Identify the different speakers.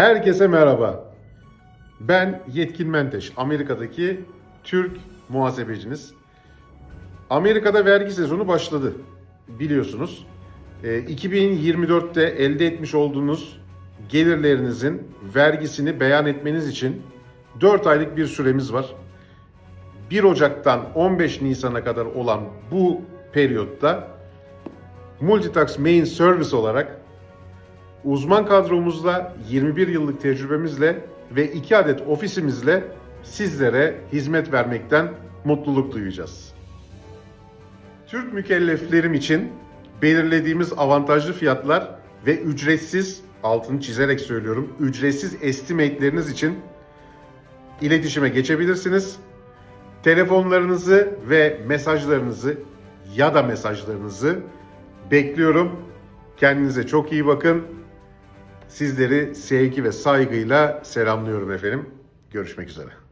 Speaker 1: Herkese merhaba. Ben Yetkin Menteş, Amerika'daki Türk muhasebeciniz. Amerika'da vergi sezonu başladı biliyorsunuz. Ee, 2024'te elde etmiş olduğunuz gelirlerinizin vergisini beyan etmeniz için 4 aylık bir süremiz var. 1 Ocak'tan 15 Nisan'a kadar olan bu periyotta Multitax Main Service olarak Uzman kadromuzla 21 yıllık tecrübemizle ve 2 adet ofisimizle sizlere hizmet vermekten mutluluk duyacağız. Türk mükelleflerim için belirlediğimiz avantajlı fiyatlar ve ücretsiz, altını çizerek söylüyorum, ücretsiz estimate'leriniz için iletişime geçebilirsiniz. Telefonlarınızı ve mesajlarınızı ya da mesajlarınızı bekliyorum. Kendinize çok iyi bakın. Sizleri sevgi ve saygıyla selamlıyorum efendim. Görüşmek üzere.